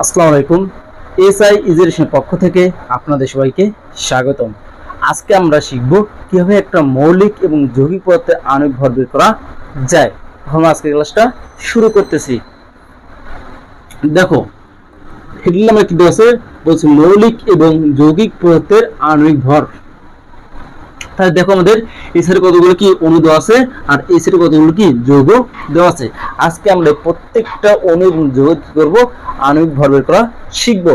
আসসালামু আলাইকুম। এসআই ইজুরেশন পক্ষ থেকে আপনাদের সবাইকে স্বাগতম। আজকে আমরা শিখব কীভাবে একটা মৌলিক এবং যৌগিক পদার্থের আণবিক ভর বের করা যায়। আমরা আজকে ক্লাসটা শুরু করতেছি। দেখো, হেডলাইন আমরা কি দেওয়া আছে? বলছে মৌলিক এবং যৌগিক পদার্থের আণবিক ভর। তাহলে দেখো আমাদের এই কতগুলো কি অণু দেওয়া আছে, আর এই কতগুলো কি যৌগ দেওয়া আছে। আজকে আমরা প্রত্যেকটা অণু এবং যৌগ করব? আণবিক ভর বের করা শিখব।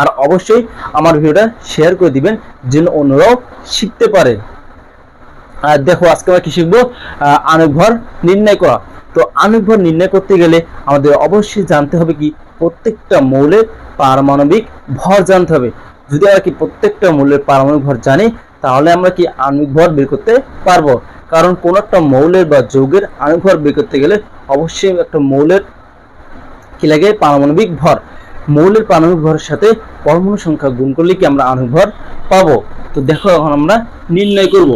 আর অবশ্যই আমার ভিডিওটা শেয়ার করে দিবেন, যেন অন্যরাও শিখতে পারে। আর দেখো, আজকে আমরা কি শিখব? আণবিক ভর নির্ণয় করা। তো আণবিক ভর নির্ণয় করতে গেলে আমাদের অবশ্যই জানতে হবে কি, প্রত্যেকটা মৌলের পারমাণবিক ভর জানতে হবে। যদি আমরা কি প্রত্যেকটা মৌলের পারমাণবিক ভর জানি তাহলে আমরা কি আণবিক ভর বের করতে পারব? কারণ কোন একটা মৌলের বা যৌগের আণবিক ভর বের করতে গেলে অবশ্যই একটা মৌলের কি লাগে? পারমাণবিক ভর। মৌলের পারমাণবিক ভরের সাথে পরমাণু সংখ্যা গুণ করলে কি আমরা আণবিক ভর পাবো? তো দেখো এখন আমরা নির্ণয় করব।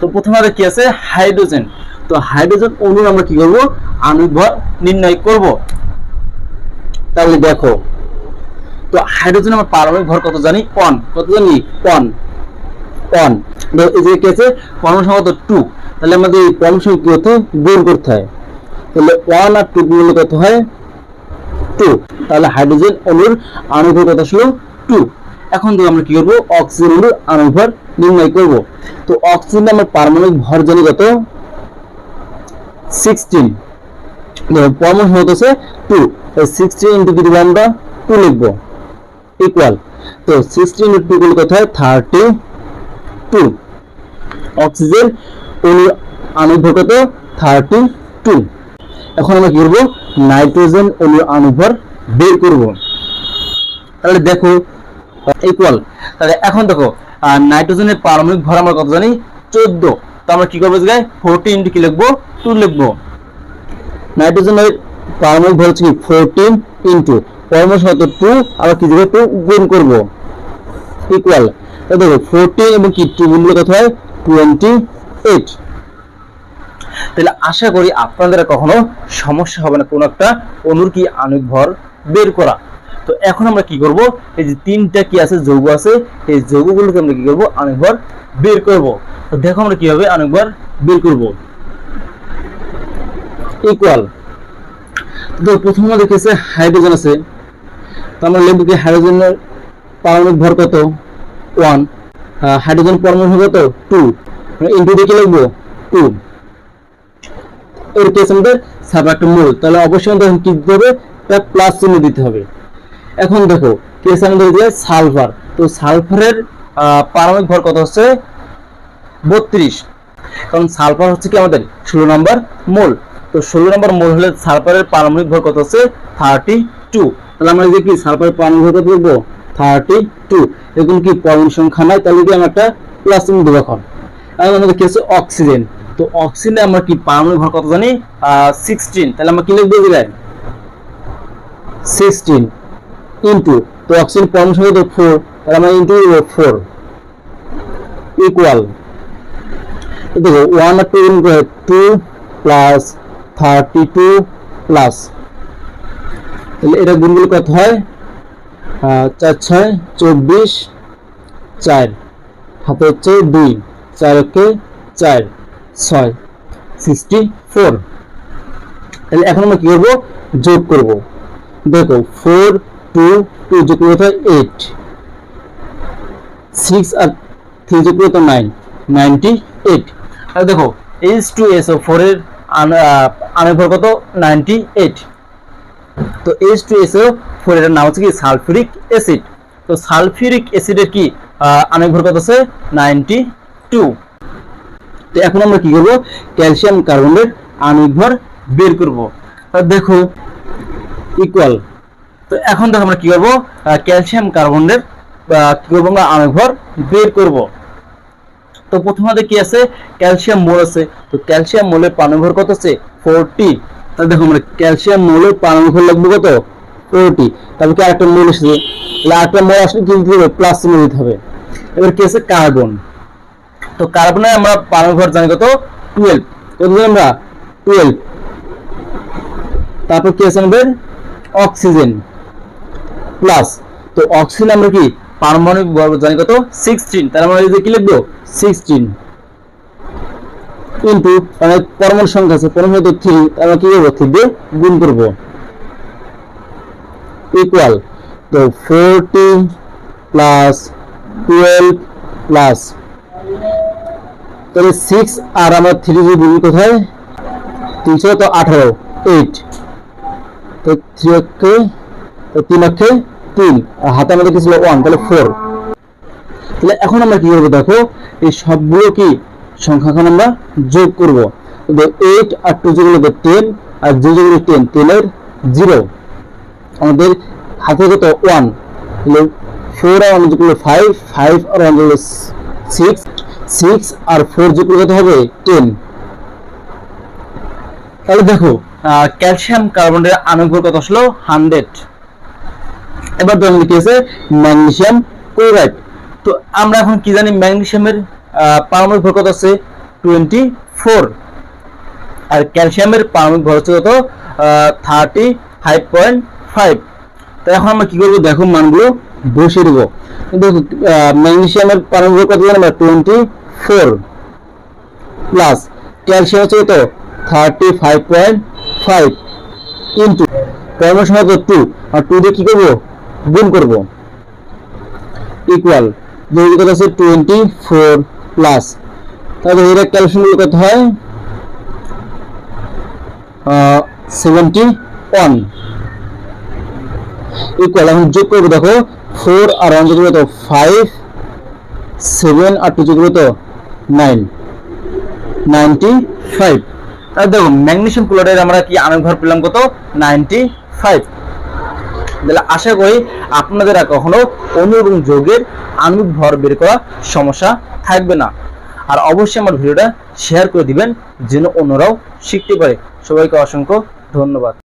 তো প্রথমে আমাদের কি আছে? হাইড্রোজেন। তো হাইড্রোজেন অণুর আমরা কি করব? আণবিক ভর নির্ণয় করব। তাহলে দেখো তো হাইড্রোজেন আমার পারমাণবিক ভর কত জানি? ওয়ান কত জানি? ওয়ান ওয়ান এই যে কি আছে? পরমাণু সংখ্যা তো টু তাহলে আমাদের এই পরমাণু সংখ্যা কি হতে হয়? গুণ করতে হয়। তাহলে ওয়ান আর টু গুণ কত হয়? টু তাহলে হাইড্রোজেন অণুর আণবিক কত আসলো? টু এখন তো আমরা কি করব? অক্সিজেন অণুর আণবিক ভর নির্ণয় করব। তো অক্সিজেন আমার পারমাণবিক ভর জানি কত? সিক্সটিন পরমাণু সংখ্যা হচ্ছে টু সিক্সটিন ইন্টু কি আমরা টু লিখব। ইকুয়াল তো সিক্সটিন কত হয় থার্টি টু অক্সিজেন অণুর আণবিক ভর কত থার্টি টু এখন আমরা কি করব? নাইট্রোজেন অণুর আণবিক ভর বের করব। তাহলে দেখো ইকুয়াল তাহলে এখন দেখো নাইট্রোজেনের পারমাণবিক ভর আমরা কত জানি? চোদ্দ। তো আমরা কি করব ফোরটি ইন্টু কি লিখব? টু লিখব। নাইট্রোজেনের পারমাণবিক ভর হচ্ছে কি? ফোরটিন ইন্টু সংখ্যা টু আবার কি দেবো? টু গুণ করব। ইকুয়াল দেখো ফোরটিন এবং কি? টু গুণ কত হয়? টোয়েন্টি এইট তাহলে আশা করি আপনাদের কখনো সমস্যা হবে না, কোনো একটা অনুর কি আণবিক ভর বের করা। তো এখন আমরা কি করব? এই যে তিনটা কি আছে? যৌগ আছে। এই যৌগগুলোকে আমরা কি করব? আণবিক ভর বের করব। তো দেখো আমরা কীভাবে আণবিক ভর বের করব। ইকুয়াল তো প্রথম কাছে হাইড্রোজেন আছে। আমরা লিখব কি হাইড্রোজেনের পারমাণবিক ভর কত? ওয়ান হাইড্রোজেন পরমাণু কত? টু ইন্টু দিয়ে কি লিখব? টু এর কেস আমাদের সাবট্রাক্ট মূল। তাহলে অবশ্যই আমাদের কি দিতে হবে? প্লাস চিহ্ন দিতে হবে। এখন দেখো কেস আমাদের দিতে সালফার তো সালফারের পারমাণবিক ভর কত হচ্ছে? বত্রিশ। কারণ সালফার হচ্ছে কি আমাদের? ষোলো নম্বর মোল। তো ষোলো নম্বর মোল হলে সালফারের পারমাণবিক ভর কত হচ্ছে? থার্টি টু তাহলে আমরা যদি কি ভর কত লিখব থার্টি টু এরকম কি পরমাণু সংখ্যা নাই, তাহলে কি আমরা একটা প্লাস চিহ্ন দেবো এখন। এখন আমাদের কি হচ্ছে অক্সিজেন তো অক্সিজেনে আমরা কি পারমাণবিক ভর কত জানি? সিক্সটিন তাহলে আমরা কি লিখব দিলেন সিক্সটিন ইন্টু তো অক্সিজেন পরমাণু সংখ্যা তো ফোর তাহলে আমরা ইন্টু ফোর ইকুয়াল দেখো ওয়ান আর two two plus thirty two plus তাহলে এটা গুণগুলো কত হয়? চার, ছয়, চব্বিশ, চার। হাতে হচ্ছে দুই, চার ওকে চার, ছয় সিক্সটি ফোর তাহলে এখন আমরা কি করব? যোগ করব। দেখো ফোর টু টু যোগ করব হয় এইট সিক্স আর থ্রি যোগ করব তো নাইন নাইনটি এইট আর দেখো H two S O four এর আনের ভর কত? নাইনটি এইট তো H two S O four নাম হচ্ছে কি সালফিউরিক অ্যাসিড। তো সালফিউরিক অ্যাসিডের কি আনের ভর কত আছে? Ninety two. তো এখন আমরা কি করব? ক্যালসিয়াম কার্বনের আণবিক ভর বের করব। দেখো ইকুয়াল তো এখন দেখো আমরা কি করব? ক্যালসিয়াম কার্বনের কি করব আমরা? আণবিক ভর বের করব। তো প্রথম কি আছে? ক্যালসিয়াম মোল আছে। তো ক্যালসিয়াম মোলের পারমাণবিক কত আছে? ফোরটি। তাহলে দেখো আমরা ক্যালসিয়াম মোলের ভর লিখব কত? ফোরটি তারপর কি আরেকটা মোল এসেছে? তাহলে আরেকটা মোল আসলে কি দিতে হবে? প্লাস চিহ্ন দিতে হবে। এবার কি আছে? কার্বন তো কার্বনে আমরা ভর জানি কত? টুয়েলভ কত আমরা? টুয়েলভ তারপর কি আছে আমাদের? অক্সিজেন প্লাস তো অক্সিজেন আমরা কি পারমাণবিক ভর জানি কত? সিক্সটিন তার যে কি লিখব? সিক্সটিন কিন্তু মানে পরমাণু সংখ্যা আছে, পরমাণু তো থ্রি আমরা কি করব? থ্রি দিয়ে গুণ করব। ইকুয়াল তো ফোরটি প্লাস টুয়েলভ প্লাস তাহলে সিক্স আর আমার থ্রি যদি গুণ কোথায়? তিনশো তো আঠারো এইট তো থ্রি অক্ষে, তো তিন অক্ষে তিন, আর হাতে আমাদের কি ছিল ওয়ান তাহলে ফোর তাহলে এখন আমরা কি করব দেখো, এই সবগুলো কি সংখ্যা এখন আমরা যোগ করব। এইট আর টু যোগ করলে টেন আর যে যোগ টেন টেনের জিরো আমাদের হাতে কত? ওয়ান ফোর আর ওয়ান যোগ করলে ফাইভ ফাইভ আর ওয়ান যোগ করলে সিক্স সিক্স আর ফোর যোগ করলে কত হবে? টেন তাহলে দেখো ক্যালসিয়াম কার্বনের আণবিক কত আসলো? হান্ড্রেড এবার আমাদের কি আছে? ম্যাগনেসিয়াম ক্লোরাইড তো আমরা এখন কি জানি ম্যাগনেসিয়ামের পারমাণবিক ভর কত আছে? টোয়েন্টি ফোর আর ক্যালসিয়ামের পারমাণবিক ভর হচ্ছে কত? থার্টি ফাইভ পয়েন্ট ফাইভ তো এখন আমরা কি করব? দেখো মানগুলো বসিয়ে দেবো। দেখো ম্যাগনেসিয়ামের পারমাণবিক ভর কত টোয়েন্টি ফোর প্লাস ক্যালসিয়াম হচ্ছে কত? Thirty five point five into পরমাণু সংখ্যা কত? টু আর টু দিয়ে কি করব? গুণ করব। ইকুয়াল কত আছে? Twenty four plus. তাহলে এর ক্যালসিয়াম কত হয়? সেভেন্টি ওয়ান ইকুয়াল এখন যোগ করব দেখো ফোর আর ওয়ান যোগ তো ফাইভ সেভেন আর টু যোগ তো নাইন নাইনটি ফাইভ তাহলে দেখো ম্যাগনেসিয়াম ক্লোরাইড আমরা কি আণবিক ভর পেলাম কত? নাইনটি ফাইভ তাহলে আশা করি আপনাদের আর কখনো অনু এবং যোগের আণবিক ভর বের করা সমস্যা থাকবে না। আর অবশ্যই আমার ভিডিওটা শেয়ার করে দিবেন, যেন অন্যরাও শিখতে পারে। সবাইকে অসংখ্য ধন্যবাদ।